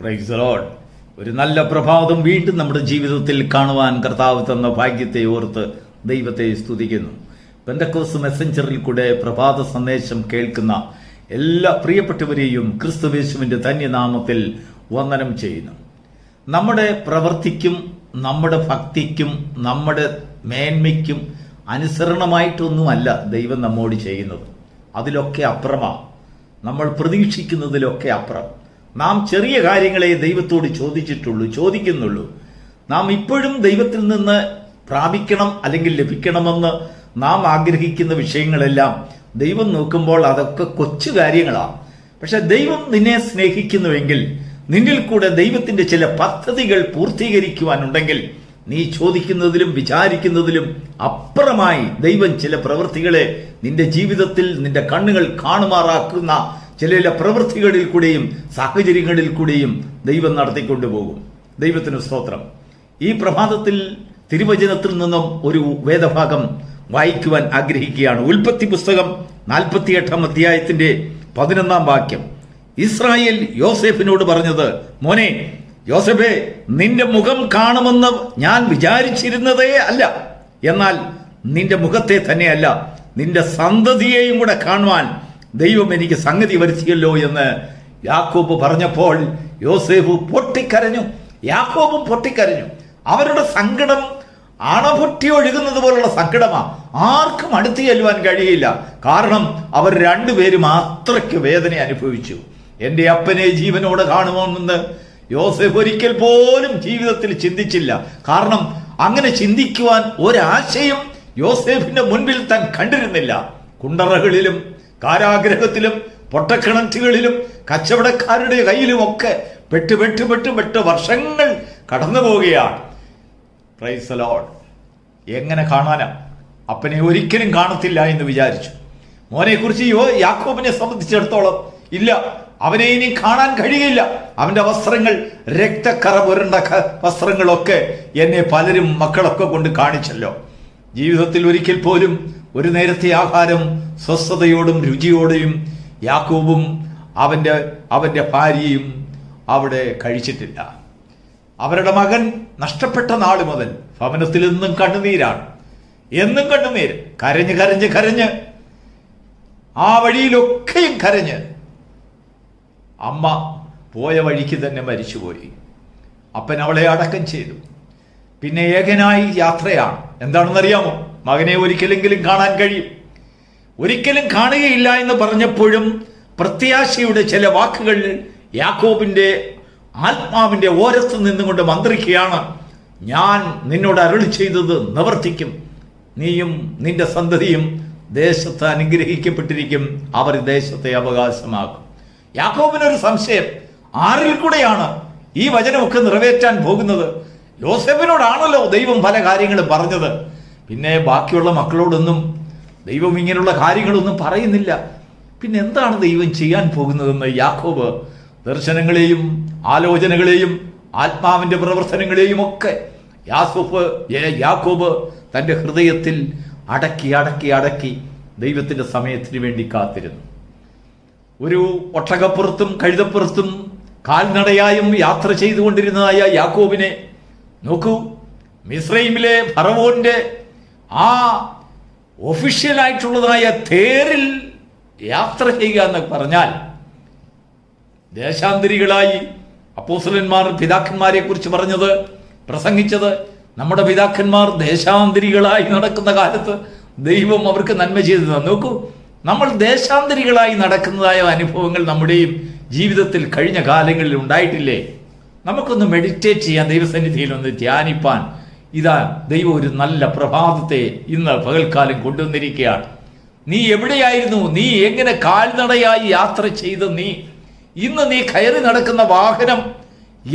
Price load ഒരു നല്ല പ്രഭാതം വീണ്ടും നമ്മുടെ ജീവിതത്തിൽ കാണുവാൻ കർത്താവ് തന്ന ഭാഗ്യത്തെ ഓർത്ത് ദൈവത്തെ സ്തുതിക്കുന്നു. പെന്തക്കോസ് മെസ്സഞ്ചറിൽ കൂടെ പ്രഭാത സന്ദേശം കേൾക്കുന്ന എല്ലാ പ്രിയപ്പെട്ടവരെയും ക്രിസ്തുവേശുവിന്റെ ധന്യനാമത്തിൽ വന്ദനം ചെയ്യുന്നു. നമ്മുടെ പ്രവൃത്തിക്കും നമ്മുടെ ഭക്തിക്കും നമ്മുടെ മേന്മയ്ക്കും അനുസരണമായിട്ടൊന്നുമല്ല ദൈവം നമ്മോട് ചെയ്യുന്നത്. അതിലൊക്കെ അപ്പുറമാണ് നമ്മൾ പ്രതീക്ഷിക്കുന്നതിലൊക്കെ അപ്പുറം നാം ചെറിയ കാര്യങ്ങളെ ദൈവത്തോട് ചോദിച്ചിട്ടുള്ളൂ ചോദിക്കുന്നുള്ളൂ. നാം ഇപ്പോഴും ദൈവത്തിൽ നിന്ന് പ്രാപിക്കണം അല്ലെങ്കിൽ ലഭിക്കണമെന്ന് നാം ആഗ്രഹിക്കുന്ന വിഷയങ്ങളെല്ലാം ദൈവം നോക്കുമ്പോൾ അതൊക്കെ കൊച്ചു കാര്യങ്ങളാണ്. പക്ഷെ ദൈവം നിന്നെ സ്നേഹിക്കുന്നുവെങ്കിൽ നിന്നിൽ കൂടെ ദൈവത്തിന്റെ ചില പദ്ധതികൾ പൂർത്തീകരിക്കുവാനുണ്ടെങ്കിൽ നീ ചോദിക്കുന്നതിലും വിചാരിക്കുന്നതിലും അപ്പുറമായി ദൈവം ചില പ്രവൃത്തികളെ നിന്റെ ജീവിതത്തിൽ നിന്റെ കണ്ണുകൾ കാണുമാറാക്കുന്ന ചില ചില പ്രവൃത്തികളിൽ കൂടെയും സാഹചര്യങ്ങളിൽ കൂടെയും ദൈവം നടത്തിക്കൊണ്ടുപോകും. ദൈവത്തിന് സ്തോത്രം. ഈ പ്രഭാതത്തിൽ തിരുവചനത്തിൽ നിന്നും ഒരു വേദഭാഗം വായിക്കുവാൻ ആഗ്രഹിക്കുകയാണ്. ഉൽപ്പത്തി പുസ്തകം നാൽപ്പത്തിയെട്ടാം അധ്യായത്തിന്റെ പതിനൊന്നാം വാക്യം. ഇസ്രായേൽ യോസെഫിനോട് പറഞ്ഞത് മോനെ യോസഫേ നിന്റെ മുഖം കാണുമെന്ന് ഞാൻ വിചാരിച്ചിരുന്നതേ അല്ല. എന്നാൽ നിന്റെ മുഖത്തെ തന്നെയല്ല നിന്റെ സന്തതിയെയും കൂടെ കാണുവാൻ ദൈവം എനിക്ക് സംഗതി വരുത്തിയല്ലോ എന്ന് യാക്കോബ് പറഞ്ഞപ്പോൾ യോസേഫ് പൊട്ടിക്കരഞ്ഞു. യാക്കോബും പൊട്ടിക്കരഞ്ഞു. അവരുടെ സങ്കടം അണപൊട്ടി ഒഴുകുന്നത് പോലുള്ള സങ്കടമാ. ആർക്കും അടുത്ത് ചെല്ലുവാൻ കഴിയില്ല. കാരണം അവർ രണ്ടുപേരും അത്രയ്ക്ക് വേദന അനുഭവിച്ചു. എന്റെ അപ്പനെ ജീവനോടെ കാണുമെന്ന് യോസെഫ് ഒരിക്കൽ പോലും ജീവിതത്തിൽ ചിന്തിച്ചില്ല. കാരണം അങ്ങനെ ചിന്തിക്കുവാൻ ഒരാശയം യോസേഫിന്റെ മുൻപിൽ താൻ കണ്ടിരുന്നില്ല. കുണ്ടറകളിലും കാരാഗ്രഹത്തിലും പൊട്ടക്കിണറ്റുകളിലും കച്ചവടക്കാരുടെ കയ്യിലുമൊക്കെ പെട്ട് പെട്ട് പെട്ട് പെട്ട് വർഷങ്ങൾ കടന്നു പോവുകയാണ്. പ്രൈസ് എങ്ങനെ കാണാനാ? അപ്പനെ ഒരിക്കലും കാണത്തില്ല എന്ന് വിചാരിച്ചു. മോനെക്കുറിച്ച് യോ യാക്കോബിനെ സംബന്ധിച്ചിടത്തോളം ഇല്ല. അവനെ ഇനി കാണാൻ കഴിയില്ല. അവന്റെ വസ്ത്രങ്ങൾ രക്തക്കറ പുരണ്ട വസ്ത്രങ്ങളൊക്കെ എന്നെ പലരും മക്കളൊക്കെ കൊണ്ട് കാണിച്ചല്ലോ. ജീവിതത്തിൽ ഒരിക്കൽ പോലും ഒരു നേരത്തെ ആഹാരം സ്വസ്ഥതയോടും രുചിയോടെയും യാക്കോബും അവന്റെ അവന്റെ ഭാര്യയും അവിടെ കഴിച്ചിട്ടില്ല. അവരുടെ മകൻ നഷ്ടപ്പെട്ട നാൾ മുതൽ ഭവനത്തിൽ നിന്നും കണ്ണുനീരാണ്. എന്നും കണ്ണുനീര്. കരഞ്ഞ് കരഞ്ഞ് കരഞ്ഞ്. ആ വഴിയിലൊക്കെയും കരഞ്ഞ് അമ്മ പോയ വഴിക്ക് തന്നെ മരിച്ചുപോയി. അപ്പൻ അവളെ അടക്കം ചെയ്തു. പിന്നെ ഏകനായി യാത്രയാണ്. എന്താണെന്നറിയാമോ? മകനെ ഒരിക്കലെങ്കിലും കാണാൻ കഴിയും. ഒരിക്കലും കാണുകയില്ല എന്ന് പറഞ്ഞപ്പോഴും പ്രത്യാശയുടെ ചില വാക്കുകൾ യാക്കോബിന്റെ ആത്മാവിന്റെ ഓരത്ത് നിന്നുകൊണ്ട് മന്ത്രിക്കുകയാണ്. ഞാൻ നിന്നോട് അരുളി ചെയ്തത് നിവർത്തിക്കും. നീയും നിന്റെ സന്തതിയും ദേശത്ത് അനുഗ്രഹിക്കപ്പെട്ടിരിക്കും. അവർ ദേശത്തെ അവകാശമാക്കും. യാക്കോബിനൊരു സംശയം. ആരിൽ കൂടെയാണ് ഈ വചനമൊക്കെ നിറവേറ്റാൻ പോകുന്നത്? യോസഫിനോടാണല്ലോ ദൈവം പല കാര്യങ്ങളും പറഞ്ഞത്. പിന്നെ ബാക്കിയുള്ള മക്കളോടൊന്നും ദൈവം ഇങ്ങനെയുള്ള കാര്യങ്ങളൊന്നും പറയുന്നില്ല. പിന്നെ എന്താണ് ദൈവം ചെയ്യാൻ പോകുന്നതെന്ന് യാക്കോബ് ദർശനങ്ങളെയും ആലോചനകളെയും ആത്മാവിന്റെ പ്രവർത്തനങ്ങളെയും ഒക്കെ യാസോഫ് യാക്കോബ് തന്റെ ഹൃദയത്തിൽ അടക്കി അടക്കി അടക്കി ദൈവത്തിന്റെ സമയത്തിന് വേണ്ടി കാത്തിരുന്നു. ഒരു ഒട്ടകപ്പുറത്തും കഴുതപ്പുറത്തും കാൽനടയായും യാത്ര ചെയ്തുകൊണ്ടിരുന്നതായ യാക്കോബിനെ നോക്കൂ. മിസ്രൈമിലെ ഫറവോന്റെ ആ ഒഫീഷ്യലായിട്ടുള്ളതായ തേരിൽ യാത്ര ചെയ്യുക എന്ന് പറഞ്ഞാൽ ദേശാന്തരികളായി അപ്പോസലന്മാർ പിതാക്കന്മാരെ കുറിച്ച് പറഞ്ഞത് പ്രസംഗിച്ചത് നമ്മുടെ പിതാക്കന്മാർ ദേശാന്തരികളായി നടക്കുന്ന കാലത്ത് ദൈവം അവർക്ക് നന്മ ചെയ്തു തന്നു. നോക്കൂ നമ്മൾ ദേശാന്തരികളായി നടക്കുന്നതായ അനുഭവങ്ങൾ നമ്മുടെയും ജീവിതത്തിൽ കഴിഞ്ഞ കാലങ്ങളിൽ ഉണ്ടായിട്ടില്ലേ? നമുക്കൊന്ന് മെഡിറ്റേറ്റ് ചെയ്യാൻ ദൈവസന്നിധിയിൽ ഒന്ന് ധ്യാനിപ്പാൻ ഇതാ ദൈവം ഒരു നല്ല പ്രഭാതത്തെ ഇന്ന് പകൽക്കാലം കൊണ്ടുവന്നിരിക്കുകയാണ്. നീ എവിടെയായിരുന്നു? നീ എങ്ങനെ കാൽനടയായി യാത്ര ചെയ്ത്? നീ ഇന്ന് നീ കയറി നടക്കുന്ന വാഹനം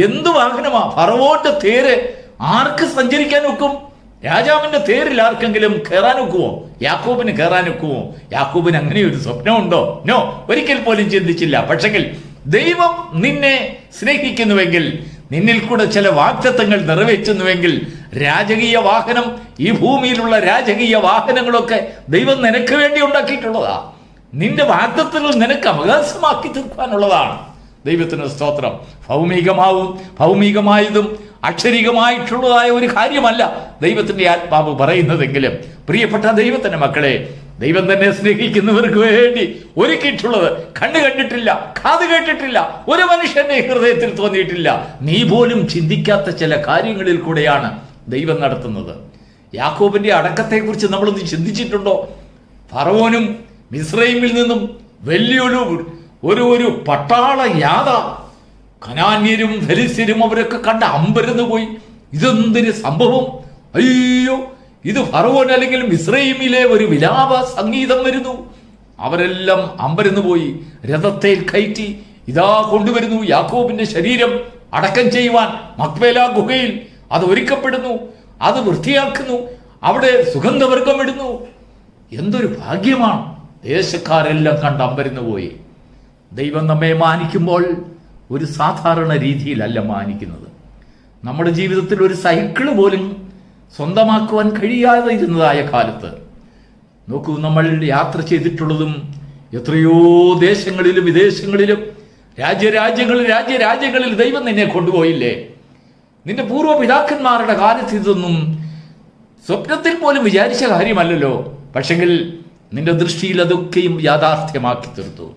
എന്ത് വാഹനമാ? ഫറവോന്റെ തേര് ആർക്ക് സഞ്ചരിക്കാൻ ഒക്കും രാജാവിന്റെ തേരിൽ ആർക്കെങ്കിലും കയറാൻ ഒക്കുമോ യാക്കോബിന് കയറാൻ ഒക്കുമോ യാക്കോബിന് അങ്ങനെ ഒരു സ്വപ്നമുണ്ടോ? നോ ഒരിക്കൽ പോലും ചിന്തിച്ചില്ല. പക്ഷെങ്കിൽ ദൈവം നിന്നെ സ്നേഹിക്കുന്നുവെങ്കിൽ നിന്നിൽ കൂടെ ചില വാഗ്ദത്തങ്ങൾ നിറവേറ്റുന്നുവെങ്കിൽ രാജകീയ വാഹനം ഈ ഭൂമിയിലുള്ള രാജകീയ വാഹനങ്ങളൊക്കെ ദൈവം നിനക്ക് വേണ്ടി ഉണ്ടാക്കിയിട്ടുള്ളതാ. നിന്റെ വാഗ്ദത്തങ്ങൾ നിനക്ക് അവകാശമാക്കി തീർക്കാനുള്ളതാണ്. ദൈവത്തിന് സ്തോത്രം. ഭൗമികമാവും ഭൗമികമായതും അക്ഷരികമായിട്ടുള്ളതായ ഒരു കാര്യമല്ല ദൈവത്തിന്റെ ആത്മാവ് പറയുന്നതെങ്കിലും. പ്രിയപ്പെട്ട ദൈവത്തിന്റെ മക്കളെ ദൈവം തന്നെ സ്നേഹിക്കുന്നവർക്ക് വേണ്ടി ഒരുക്കിയിട്ടുള്ളത് കണ്ണു കണ്ടിട്ടില്ല കാത് കേട്ടിട്ടില്ല ഒരു മനുഷ്യന്റെ ഹൃദയത്തിൽ തോന്നിയിട്ടില്ല. നീ പോലും ചിന്തിക്കാത്ത ചില കാര്യങ്ങളിൽ കൂടെയാണ് ദൈവം നടത്തുന്നത്. യാക്കോബിന്റെ അടക്കത്തെക്കുറിച്ച് നമ്മളൊന്ന് ചിന്തിച്ചിട്ടുണ്ടോ? ഫറവോനും മിസ്രൈമിൽ നിന്നും വലിയൊരു ഒരു ഒരു പട്ടാള യാത. കനാന്യരും ഫെലിസ്യരും അവരൊക്കെ കണ്ട് അമ്പരന്ന് പോയി ഇതെന്തിന് സംഭവം? അയ്യോ ഇത് ഫറവോൻ അല്ലെങ്കിൽ മിസ്രൈമിലെ ഒരു വിലാപ സംഗീതം വരുന്നു. അവരെല്ലാം അമ്പരന്ന് പോയി രഥത്തെ കയറ്റി ഇതാ കൊണ്ടുവരുന്നു യാക്കോബിന്റെ ശരീരം അടക്കം ചെയ്യുവാൻ മക്വേല ഗുഹയിൽ. അത് ഒരുക്കപ്പെടുന്നു അത് വൃത്തിയാക്കുന്നു അവിടെ സുഗന്ധവർഗം ഇടുന്നു. എന്തൊരു ഭാഗ്യമാണ്. ദേശക്കാരെല്ലാം കണ്ട് അമ്പരന്ന് പോയി. ദൈവം നമ്മെ മാനിക്കുമ്പോൾ ഒരു സാധാരണ രീതിയിലല്ല മാനിക്കുന്നത്. നമ്മുടെ ജീവിതത്തിൽ ഒരു സൈക്കിൾ പോലും സ്വന്തമാക്കുവാൻ കഴിയാതെ ഇരുന്നതായ കാലത്ത്. നോക്കൂ നമ്മൾ യാത്ര ചെയ്തിട്ടുള്ളതും എത്രയോ ദേശങ്ങളിലും വിദേശങ്ങളിലും രാജ്യരാജ്യങ്ങളിൽ രാജ്യരാജ്യങ്ങളിൽ ദൈവം നിന്നെ കൊണ്ടുപോയില്ലേ? നിന്റെ പൂർവ പിതാക്കന്മാരുടെ കാലത്ത് ഇതൊന്നും സ്വപ്നത്തിൽ പോലും വിചാരിച്ച കാര്യമല്ലല്ലോ. പക്ഷെങ്കിൽ നിന്റെ ദൃഷ്ടിയിൽ അതൊക്കെയും യാഥാർത്ഥ്യമാക്കി തീർത്തു.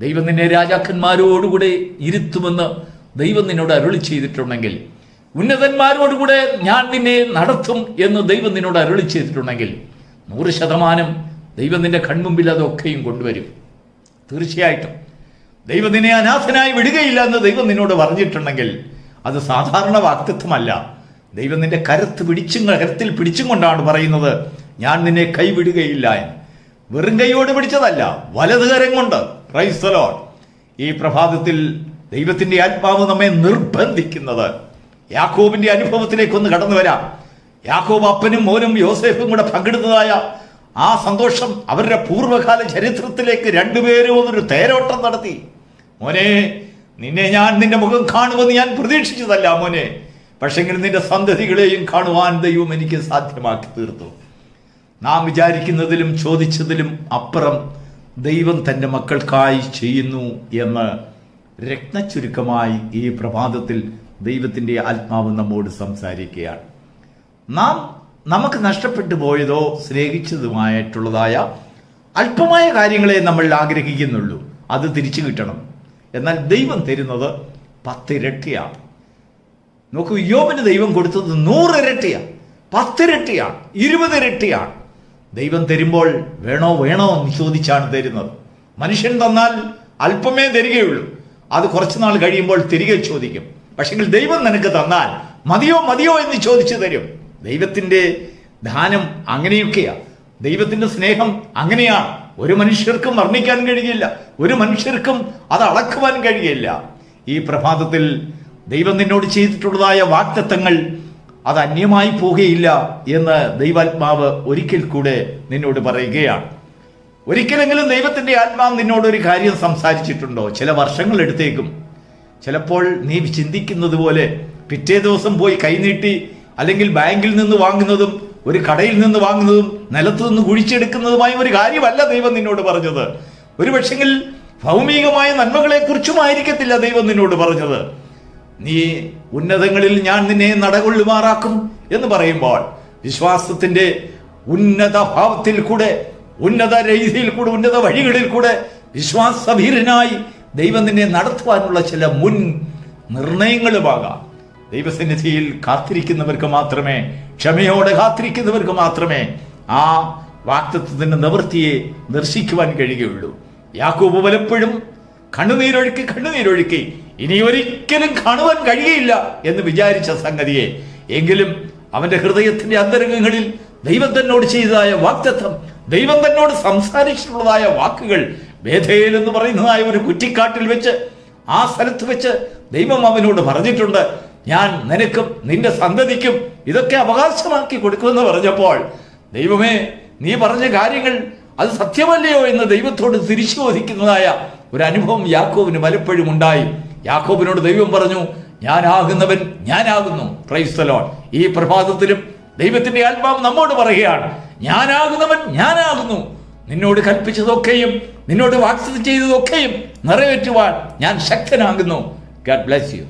ദൈവം നിന്നെ രാജാക്കന്മാരോടുകൂടെ ഇരുത്തുമെന്ന് ദൈവം നിന്നോട് അരുളി ചെയ്തിട്ടുണ്ടെങ്കിൽ ഉന്നതന്മാരോടുകൂടെ ഞാൻ നിന്നെ നടത്തും എന്ന് ദൈവം നിന്നോട് അരുളി ചെയ്തിട്ടുണ്ടെങ്കിൽ നൂറ് ശതമാനം ദൈവം നിന്റെ കൺമുമ്പിൽ അതൊക്കെയും കൊണ്ടുവരും. തീർച്ചയായിട്ടും. ദൈവം നിന്നെ അനാഥനായി വിടുകയില്ല എന്ന് ദൈവം നിന്നോട് പറഞ്ഞിട്ടുണ്ടെങ്കിൽ അത് സാധാരണ വാക്തത്വമല്ല. ദൈവം നിന്റെ കരത്ത് പിടിച്ചും കരത്തിൽ പിടിച്ചും കൊണ്ടാണ് പറയുന്നത് ഞാൻ നിന്നെ കൈവിടുകയില്ല എന്ന്. വെറും കൈയോട് പിടിച്ചതല്ല വലത് കരം കൊണ്ട്. ക്രൈസ്തലോൺ. ഈ പ്രഭാതത്തിൽ ദൈവത്തിന്റെ ആത്മാവ് നമ്മെ നിർബന്ധിക്കുന്നത് യാക്കോബിന്റെ അനുഭവത്തിലേക്ക് ഒന്ന് കടന്നു വരാം. യാക്കോബ് അപ്പനും മോനും യോസേഫും കൂടെ പങ്കെടുത്തതായ ആ സന്തോഷം അവരുടെ പൂർവകാല ചരിത്രത്തിലേക്ക് രണ്ടുപേരും ഒരു തേരോട്ടം നടത്തി. മോനെ നിന്നെ ഞാൻ നിന്റെ മുഖം കാണുമെന്ന് ഞാൻ പ്രതീക്ഷിച്ചതല്ല മോനെ. പക്ഷെങ്കിൽ നിന്റെ സന്തതികളെയും കാണുവാൻ ദൈവം എനിക്ക് സാധ്യമാക്കി തീർത്തു. നാം വിചാരിക്കുന്നതിലും ചോദിച്ചതിലും അപ്പുറം ദൈവം തന്റെ മക്കൾക്കായി ചെയ്യുന്നു എന്ന് രത്നച്ചുരുക്കമായി ഈ പ്രഭാതത്തിൽ ദൈവത്തിന്റെ ആത്മാവ് നമ്മോട് സംസാരിക്കുകയാണ്. നാം നമുക്ക് നഷ്ടപ്പെട്ടു പോയതോ സ്നേഹിച്ചതുമായിട്ടുള്ളതായ അല്പമായ കാര്യങ്ങളെ നമ്മൾ ആഗ്രഹിക്കുന്നുള്ളൂ. അത് തിരിച്ചു കിട്ടണം. എന്നാൽ ദൈവം തരുന്നത് പത്തിരട്ടിയാണ്. നോക്കൂ യോബിന് ദൈവം കൊടുത്തത് നൂറിരട്ടിയാണ്. പത്തിരട്ടിയാണ്. ഇരുപതിരട്ടിയാണ്. ദൈവം തരുമ്പോൾ വേണോ വേണോ എന്ന് ചോദിച്ചാണ് തരുന്നത്. മനുഷ്യൻ തന്നാൽ അല്പമേ തരികയുള്ളൂ. അത് കുറച്ചു നാൾ കഴിയുമ്പോൾ തിരികെ ചോദിക്കും. പക്ഷെങ്കിൽ ദൈവം നിനക്ക് തന്നാൽ മതിയോ മതിയോ എന്ന് ചോദിച്ചു തരും. ദൈവത്തിന്റെ ദാനം അങ്ങനെയൊക്കെയാണ് ദൈവത്തിന്റെ സ്നേഹം അങ്ങനെയാണ്. ഒരു മനുഷ്യർക്കും വർണിക്കാൻ കഴിയില്ല. ഒരു മനുഷ്യർക്കും അത് അളക്കുവാൻ കഴിയില്ല. ഈ പ്രഭാതത്തിൽ ദൈവം നിന്നോട് ചെയ്തിട്ടുള്ളതായ വാക്തത്വങ്ങൾ അത് അന്യമായി പോകുകയില്ല എന്ന് ദൈവാത്മാവ് ഒരിക്കൽ കൂടെ നിന്നോട് പറയുകയാണ്. ഒരിക്കലെങ്കിലും ദൈവത്തിന്റെ ആത്മാവ് നിന്നോട് ഒരു കാര്യം സംസാരിച്ചിട്ടുണ്ടോ? ചില വർഷങ്ങൾ എടുത്തേക്കും. ചിലപ്പോൾ നീ ചിന്തിക്കുന്നത് പോലെ പിറ്റേ ദിവസം പോയി കൈനീട്ടി അല്ലെങ്കിൽ ബാങ്കിൽ നിന്ന് വാങ്ങുന്നതും ഒരു കടയിൽ നിന്ന് വാങ്ങുന്നതും നിലത്തു നിന്ന് കുഴിച്ചെടുക്കുന്നതുമായ ഒരു കാര്യമല്ല ദൈവം നിന്നോട് പറഞ്ഞത്. ഒരു പക്ഷെങ്കിൽ ഭൗമികമായ നന്മകളെ കുറിച്ചുമായിരിക്കത്തില്ല ദൈവം നിന്നോട് പറഞ്ഞത്. നീ ഉന്നതങ്ങളിൽ ഞാൻ നിന്നെ നടകൊള്ളുമാറാക്കും എന്ന് പറയുമ്പോൾ വിശ്വാസത്തിന്റെ ഉന്നത ഭാവത്തിൽ കൂടെ ഉന്നത രീതിയിൽ കൂടെ ഉന്നത വഴികളിൽ കൂടെ വിശ്വാസഭീരനായി ദൈവം നിന്നെ നടത്തുവാനുള്ള ചില മുൻ നിർണയങ്ങളുമാകാം. ദൈവസന്നിധിയിൽ കാത്തിരിക്കുന്നവർക്ക് മാത്രമേ ക്ഷമയോടെ കാത്തിരിക്കുന്നവർക്ക് മാത്രമേ ആ വാക്തത്വത്തിന്റെ നിവൃത്തിയെ ദർശിക്കുവാൻ കഴിയുകയുള്ളൂ. യാക്കോബ് പലപ്പോഴും കണ്ണുനീരൊഴുക്കി കണ്ണുനീരൊഴുക്കി ഇനി ഒരിക്കലും കാണുവാൻ കഴിയയില്ല എന്ന് വിചാരിച്ച സംഗതിയെ. എങ്കിലും അവന്റെ ഹൃദയത്തിന്റെ അന്തരംഗങ്ങളിൽ ദൈവം തന്നോട് ചെയ്തതായ വാക്തത്വം ദൈവം തന്നോട് സംസാരിച്ചിട്ടുള്ളതായ വാക്കുകൾ വേദയിൽ എന്ന് പറയുന്നതായ ഒരു കുറ്റിക്കാട്ടിൽ വെച്ച് ആ സ്ഥലത്ത് വെച്ച് ദൈവം അവനോട് പറഞ്ഞിട്ടുണ്ട് ഞാൻ നിനക്കും നിന്റെ സന്തതിക്കും ഇതൊക്കെ അവകാശമാക്കി കൊടുക്കുമെന്ന് പറഞ്ഞപ്പോൾ ദൈവമേ നീ പറഞ്ഞ കാര്യങ്ങൾ അത് സത്യമല്ലയോ എന്ന് ദൈവത്തോട് തിരിച്ചു ചോദിക്കുന്നതായ ഒരു അനുഭവം യാക്കോബിന് പലപ്പോഴും ഉണ്ടായി. യാക്കോബിനോട് ദൈവം പറഞ്ഞു ഞാനാകുന്നവൻ ഞാനാകുന്നു. ക്രൈസ്തലോൺ ഈ പ്രഭാതത്തിലും ദൈവത്തിന്റെ ആത്മാവ് നമ്മോട് പറയുകയാണ് ഞാനാകുന്നവൻ ഞാനാകുന്നു. നിന്നോട് കൽപ്പിച്ചതൊക്കെയും നിന്നോട് വാക്സിൻ ചെയ്തതൊക്കെയും നിറവേറ്റുവാൻ ഞാൻ ശക്തനാകുന്നു. Garh bless you